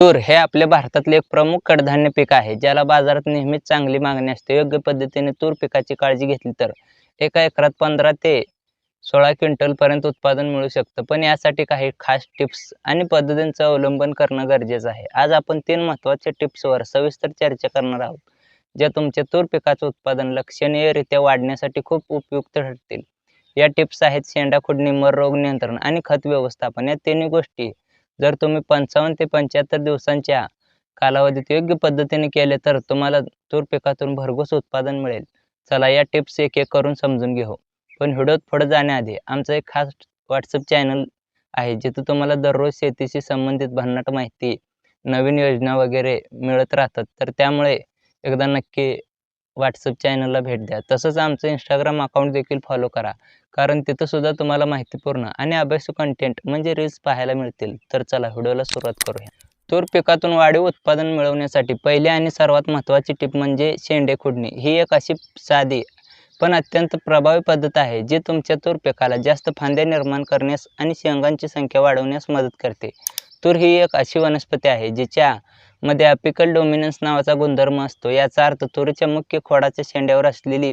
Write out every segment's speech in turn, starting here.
तूर हे आपल्या भारतातले एक प्रमुख कडधान्य पीक आहे. ज्याला बाजारात नेहमीच चांगली मागणी असते. योग्य पद्धतीने तूर पिकाची काळजी घेतली तर एका एकरात पंधरा ते सोळा क्विंटल पर्यंत उत्पादन मिळू शकतं. पण यासाठी काही खास टिप्स आणि पद्धतींचं अवलंबन करणं गरजेचं आहे. आज आपण तीन महत्त्वाच्या टिप्सवर सविस्तर चर्चा करणार आहोत ज्या तुमच्या तूर पिकाचं उत्पादन लक्षणीयरित्या वाढण्यासाठी खूप उपयुक्त ठरतील. या टिप्स आहेत शेंडा खुडणी मर रोग नियंत्रण आणि खत व्यवस्थापन. या तिन्ही गोष्टी जर तुम्ही पंचावन्न ते पंच्याहत्तर दिवसांच्या कालावधीत योग्य पद्धतीने केले तर तुम्हाला तूर पिकातून भरघोस उत्पादन मिळेल. चला या टिप्स एक एक करून समजून घेऊ. पण व्हिडिओत पुढे जाण्याआधी आमचं एक खास व्हॉट्सअप चॅनल आहे जिथं तुम्हाला दररोज शेतीशी संबंधित भन्नाट माहिती नवीन योजना वगैरे मिळत राहतात. तर त्यामुळे एकदा नक्की व्हॉट्सअप चॅनलला भेट द्या. तसंच आमचं इंस्टाग्राम अकाउंट देखील फॉलो करा. कारण तिथंसुद्धा तुम्हाला माहितीपूर्ण आणि अभ्यासू कंटेंट म्हणजे रील्स पाहायला मिळतील. तर चला व्हिडिओला सुरुवात करूया. तूर पिकातून वाढीव उत्पादन मिळवण्यासाठी पहिली आणि सर्वात महत्त्वाची टिप म्हणजे शेंडे खुडणी. ही एक अशी साधी पण अत्यंत प्रभावी पद्धत आहे जी तुमच्या तूर पिकाला जास्त फांद्या निर्माण करण्यास आणि शेंगांची संख्या वाढवण्यास मदत करते. तूर ही एक अशी वनस्पती आहे जिच्या मध्ये अपिकल डोमिनन्स नावाचा गुणधर्म असतो. याचा अर्थ तुरीच्या मुख्य खोडाच्या शेंड्यावर असलेली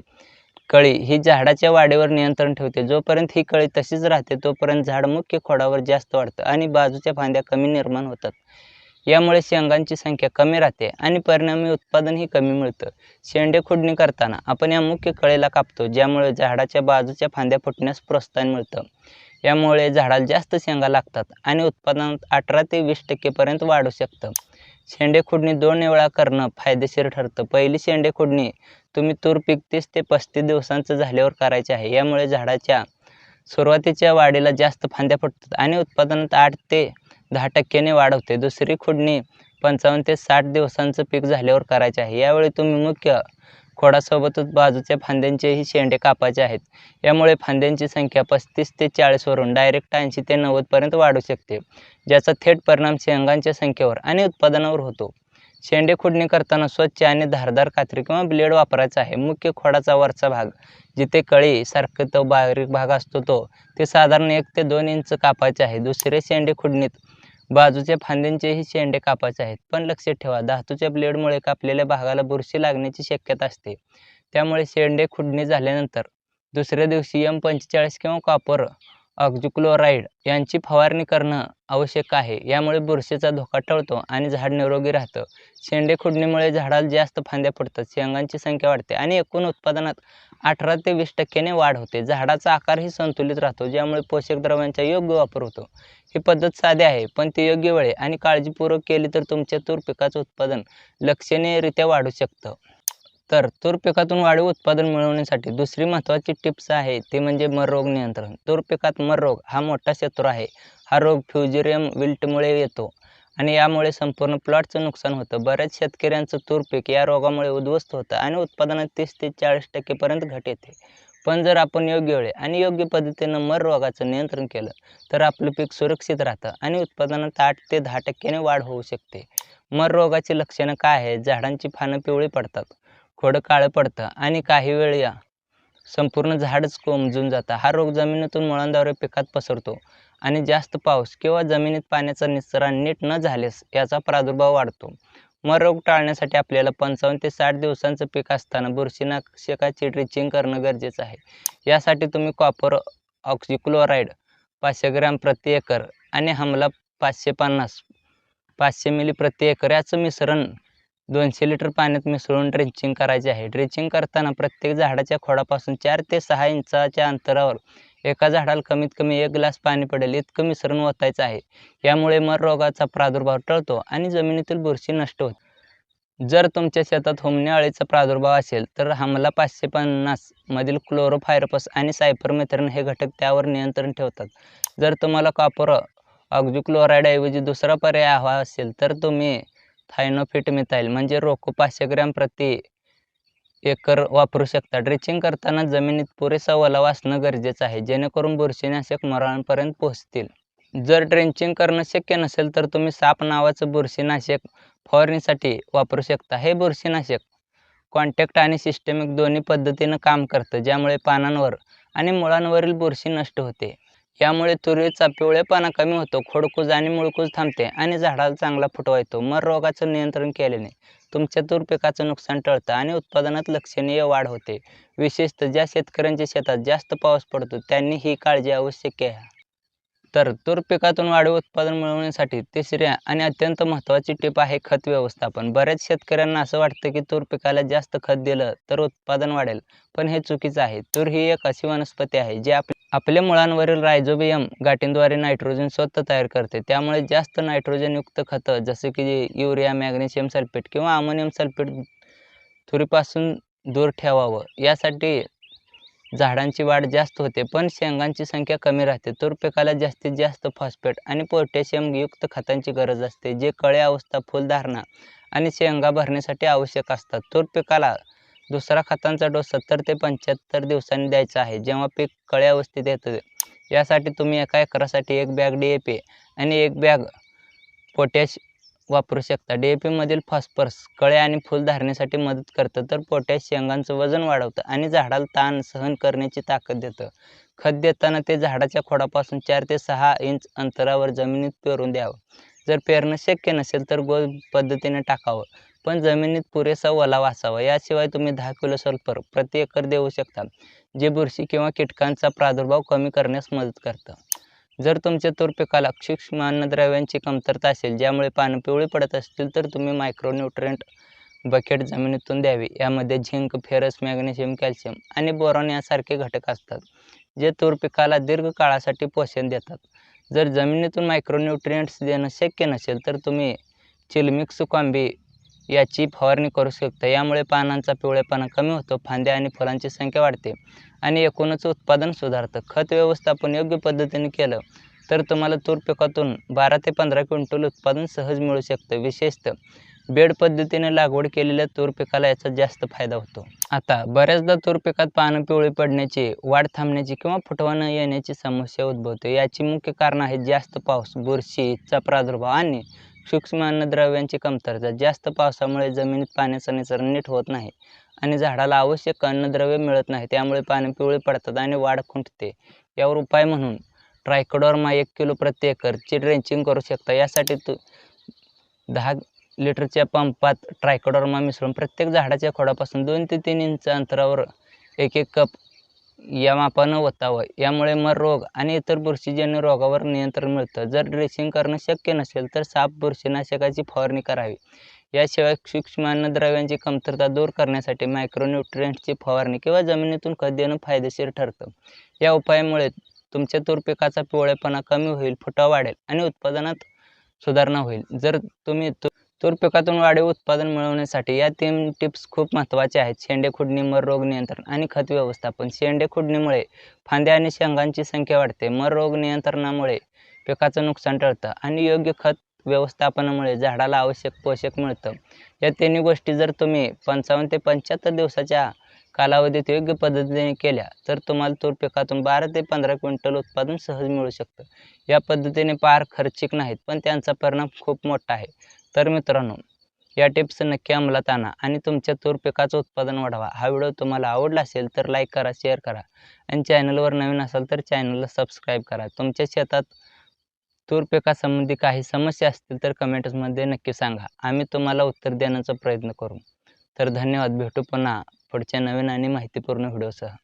कळी ही झाडाच्या वाढीवर नियंत्रण ठेवते. जोपर्यंत ही कळी तशीच राहते तोपर्यंत झाड मुख्य खोडावर जास्त वाढतं आणि बाजूच्या फांद्या कमी निर्माण होतात. यामुळे शेंगांची संख्या कमी राहते आणि परिणामी उत्पादनही कमी मिळतं. शेंडे खुडणी करताना आपण या मुख्य कळीला कापतो ज्यामुळे झाडाच्या बाजूच्या फांद्या फुटण्यास प्रोत्साहन मिळतं. यामुळे झाडाला जास्त शेंगा लागतात आणि उत्पादनात अठरा ते वीस टक्केपर्यंत वाढू शकतं. शेंडे खुडणी दोन वेळा करणं फायदेशीर ठरतं. पहिली शेंडे खुडणी तुम्ही तूर पीक तीस ते पस्तीस दिवसांचं झाल्यावर करायचे आहे. यामुळे झाडाच्या सुरुवातीच्या वाढीला जास्त फांद्या फुटतात आणि उत्पादनात आठ ते दहा टक्क्याने वाढ होते. दुसरी खुडणी पंचावन्न ते साठ दिवसांचं पीक झाल्यावर करायचे आहे. यावेळी तुम्ही मुख्य खोडासोबतच बाजूच्या फांद्यांचेही शेंडे कापायचे आहेत. यामुळे फांद्यांची संख्या पस्तीस ते चाळीसवरून डायरेक्ट ऐंशी ते नव्वदपर्यंत वाढू शकते ज्याचा थेट परिणाम शेंगांच्या संख्येवर आणि उत्पादनावर होतो. शेंडे खुडणी करताना स्वच्छ आणि धारदार कात्री किंवा ब्लेड वापरायचा आहे. मुख्य खोडाचा वरचा भाग जिथे कळी सारखं तो बारीक भाग असतो तो ते साधारण एक ते दोन इंच कापायचे आहे. दुसरे शेंडे खुडणीत बाजूच्या फांद्यांचेही शेंडे कापायचे आहेत. पण लक्षात ठेवा धातूच्या ब्लेडमुळे कापलेल्या भागाला बुरशी लागण्याची शक्यता असते. त्यामुळे शेंडे खुडणी झाल्यानंतर दुसऱ्या दिवशी एम पंचेचाळीस किंवा कॉपर ऑक्झिक्लोराईड यांची फवारणी करणं आवश्यक आहे. यामुळे बुरशीचा धोका टळतो आणि झाड निरोगी राहतं. शेंडे खुडणीमुळे झाडाला जास्त फांद्या फुटतात. शेंगांची संख्या वाढते आणि एकूण उत्पादनात अठरा ते वीस टक्क्याने वाढ होते. झाडाचा आकारही संतुलित राहतो ज्यामुळे पोषक द्रव्यांचा योग्य वापर होतो. ही पद्धत साधी आहे पण ती योग्य वेळे आणि काळजीपूर्वक केली तर तुमच्या तूर पिकाचं उत्पादन लक्षणीयरित्या वाढू शकतं. तर तूर पिकातून वाढीव उत्पादन मिळवण्यासाठी दुसरी महत्त्वाची टिप्स आहे ती म्हणजे मर रोग नियंत्रण. तूर पिकात मररोग हा मोठा शत्रू आहे. हा रोग फ्युजेरियम विल्टमुळे येतो. आणि यामुळे संपूर्ण प्लॉटचं नुकसान होतं. बऱ्याच शेतकऱ्यांचं तूर पीक या रोगामुळे उद्ध्वस्त होतं आणि उत्पादनात तीस ते चाळीस टक्केपर्यंत घट येते. पण जर आपण योग्य वेळे आणि योग्य पद्धतीनं मर रोगाचं नियंत्रण केलं तर आपलं पीक सुरक्षित राहतं आणि उत्पादनात आठ ते दहा टक्क्याने वाढ होऊ शकते. मर रोगाची लक्षणं काय आहेत? झाडांची पानं पिवळी पडतात खोडं काळं पडतं आणि काही वेळ या संपूर्ण झाडच कोमजून जातं. हा रोग जमिनीतून मुळांद्वारे पिकात पसरतो. आणि जास्त पाऊस किंवा जमिनीत पाण्याचा निचरा नीट न झाल्यास याचा प्रादुर्भाव वाढतो. मग रोग टाळण्यासाठी आपल्याला पंचावन्न ते साठ दिवसांचं पीक असताना बुरशीनाशकाची ड्रिचिंग करणं गरजेचं आहे. यासाठी तुम्ही कॉपर ऑक्सिक्लोराईड पाचशे ग्रॅम प्रति एकर आणि हमला पाचशे पन्नास पाचशे मिली प्रति एकर याचं मिश्रण दोनशे लिटर पाण्यात मिसळून ड्रिचिंग करायचे आहे. ड्रिचिंग करताना प्रत्येक झाडाच्या खोडापासून चार ते सहा इंचाच्या अंतरावर एका झाडाला कमीत कमी एक ग्लास पाणी पडेल इतकं मिश्रण ओतायचं आहे. यामुळे मर रोगाचा प्रादुर्भाव टळतो आणि जमिनीतील बुरशी नष्ट होते. जर तुमच्या शेतात होमण्या अळीचा प्रादुर्भाव असेल तर हमला पाचशे पन्नास मधील क्लोरोफायरपस आणि सायफरमेथ्रन हे घटक त्यावर नियंत्रण ठेवतात. जर तुम्हाला कॉपर ऑक्झिक्लोराईडऐवजी दुसरा पर्याय हवा असेल तर तुम्ही थायनोफिट मिथाईल म्हणजे रोको पाचशे ग्रॅम प्रति एकर वापरू शकता. ड्रेचिंग करताना जमिनीत पुरेसा ओलावा असणं गरजेचं आहे जेणेकरून बुरशीनाशक मरांपर्यंत पोहोचतील. जर ड्रेंचिंग करणं शक्य नसेल तर तुम्ही साप नावाचं बुरशीनाशक फवारणीसाठी वापरू शकता. हे बुरशीनाशक कॉन्टॅक्ट आणि सिस्टमिक दोन्ही पद्धतीनं काम करतं ज्यामुळे पानांवर आणि मुळांवरील बुरशी नष्ट होते. यामुळे तुरीचा पिवळेपणा कमी होतो खोडकूज आणि मुळकूज थांबते आणि झाडाला चांगला फुटवा येतो. मर रोगाचं नियंत्रण केल्याने तुमच्या तूर पिकाचं नुकसान टळतं आणि उत्पादनात लक्षणीय वाढ होते. विशेषतः ज्या शेतकऱ्यांच्या शेतात जास्त पाऊस पडतो त्यांनी ही काळजी आवश्यक आहे तर तूर पिकातून वाढीव उत्पादन मिळवण्यासाठी तिसऱ्या आणि अत्यंत महत्त्वाची टीप आहे खत व्यवस्थापन. बऱ्याच शेतकऱ्यांना असं वाटतं की तूर पिकाला जास्त खत दिलं तर उत्पादन वाढेल पण हे चुकीचं आहे. तूर ही एक अशी वनस्पती आहे जी आपली आपल्या मुळांवरील रायझोबियम गाठींद्वारे नायट्रोजन स्वतः तयार करते. त्यामुळे जास्त नायट्रोजनयुक्त खतं जसं की युरिया मॅग्नेशियम सल्फेट किंवा अमोनियम सल्फेट थुरीपासून दूर ठेवावं. यासाठी झाडांची वाढ जास्त होते पण शेंगांची संख्या कमी राहते. तूर पिकाला जास्तीत जास्त फॉस्फेट आणि पोटॅशियमयुक्त खतांची गरज असते जे कळे अवस्था फुलधारणा आणि शेंगा भरण्यासाठी आवश्यक असतात. तूर पिकाला दुसरा खतांचा डोस सत्तर ते पंच्याहत्तर दिवसांनी द्यायचा आहे. जेव्हा पीक कळ्या अवस्थेत येतं यासाठी तुम्ही एका एकरासाठी एक बॅग डी ए पी आणि एक बॅग पोटॅश वापरू शकता. डी ए पीमधील फॉस्फरस कळे आणि फुल धारणेसाठी मदत करतं तर पोटॅश शेंगांचं वजन वाढवतं आणि झाडाला ताण सहन करण्याची ताकद देतं. खत देताना ते झाडाच्या खोडापासून चार ते सहा इंच अंतरावर जमिनीत पेरून द्यावं. जर पेरणं शक्य नसेल तर गोल पद्धतीने टाकावं. पण जमिनीत पुरेसा ओलावा असावा याशिवाय तुम्ही दहा किलो सल्फर प्रति एकर देऊ शकता जे बुरशी किंवा कीटकांचा प्रादुर्भाव कमी करण्यास मदत करतं. जर तुमच्या तूर पिकाला सूक्ष्म अन्नद्रव्यांची कमतरता असेल ज्यामुळे पानं पिवळी पडत असतील तर तुम्ही मायक्रोन्यूट्रिएंट बकेट जमिनीतून द्यावी. यामध्ये झिंक फेरस मॅग्नेशियम कॅल्शियम आणि बोरॉन यासारखे घटक असतात जे तूर पिकाला दीर्घ काळासाठी पोषण देतात. जर जमिनीतून मायक्रोन्यूट्रिएंट्स देणं शक्य नसेल तर तुम्ही चिलमिक्स कॉम्बी याची फवारणी करू शकतो. यामुळे पानांचा पिवळेपणा कमी होतो फांद्या आणि फुलांची संख्या वाढते आणि एकूणच उत्पादन सुधारतं. खत व्यवस्थापन योग्य पद्धतीने केलं तर तुम्हाला तूर पिकातून बारा ते पंधरा क्विंटल उत्पादन सहज मिळू शकतं. विशेषतः बेड पद्धतीने लागवड केलेल्या तूर पिकाला याचा जास्त फायदा होतो. आता बऱ्याचदा तूर पिकात पानं पिवळी पडण्याची वाढ थांबण्याची किंवा फुटवा न येण्याची समस्या उद्भवते. याची मुख्य कारण आहेत जास्त पाऊस बुरशीचा प्रादुर्भाव आणि सूक्ष्म अन्नद्रव्यांची कमतरता. जास्त पावसामुळे जमिनीत पाण्याचा निचरा नीट होत नाही आणि झाडाला आवश्यक अन्नद्रव्य मिळत नाही. त्यामुळे पाने पिवळे पडतात आणि वाढ खुंटते. यावर उपाय म्हणून ट्रायकोडॉर्मा एक किलो प्रति एकरची ड्रेंचिंग करू शकता. यासाठी तू दहा लिटरच्या पंपात ट्रायकोडॉर्मा मिसळून प्रत्येक झाडाच्या खोडापासून दोन ते तीन इंच अंतरावर एक एक कप या मापानं ओतावं यामुळे मर रोग आणि इतर बुरशीजन्य रोगावर नियंत्रण मिळतं. जर ड्रेसिंग करणं शक्य नसेल तर साप बुरशीनाशकाची फवारणी करावी. याशिवाय सूक्ष्म अन्नद्रव्यांची कमतरता दूर करण्यासाठी मायक्रोन्यूट्रिएंट्सची फवारणी किंवा जमिनीतून खत देणं फायदेशीर ठरतं. या उपायामुळे तुमच्या तूर पिकाचा पिवळेपणा कमी होईल फुटा वाढेल आणि उत्पादनात सुधारणा होईल. जर तुम्ही तू तूर पिकातून वाढीव उत्पादन मिळवण्यासाठी या तीन टिप्स खूप महत्त्वाच्या आहेत. शेंडे खुडणी मर रोग नियंत्रण आणि खत व्यवस्थापन. शेंडे खुडणीमुळे फांद्या आणि शेंगांची संख्या वाढते. मर रोग नियंत्रणामुळे पिकाचं नुकसान टळतं आणि योग्य खत व्यवस्थापनामुळे झाडाला आवश्यक पोषक मिळतं. या तिन्ही गोष्टी जर तुम्ही पंचावन्न ते पंच्याहत्तर दिवसाच्या कालावधीत योग्य पद्धतीने केल्या तर तुम्हाला तूर पिकातून बारा ते पंधरा क्विंटल उत्पादन सहज मिळू शकतं. या पद्धतीने फार खर्चिक नाहीत पण त्यांचा परिणाम खूप मोठा आहे. तर मित्रांनो या टिप्स नक्की अंमलात आणा आणि तुमच्या तूर पिकाचं उत्पादन वाढवा. हा व्हिडिओ तुम्हाला आवडला असेल तर लाईक करा शेअर करा आणि चॅनलवर नवीन असाल तर चॅनलला सबस्क्राईब करा. तुमच्या शेतात तूर पिकासंबंधी काही समस्या असतील तर कमेंट्समध्ये नक्की सांगा. आम्ही तुम्हाला उत्तर देण्याचा प्रयत्न करू. तर धन्यवाद. भेटू पुन्हा पुढच्या नवीन आणि माहितीपूर्ण व्हिडिओसह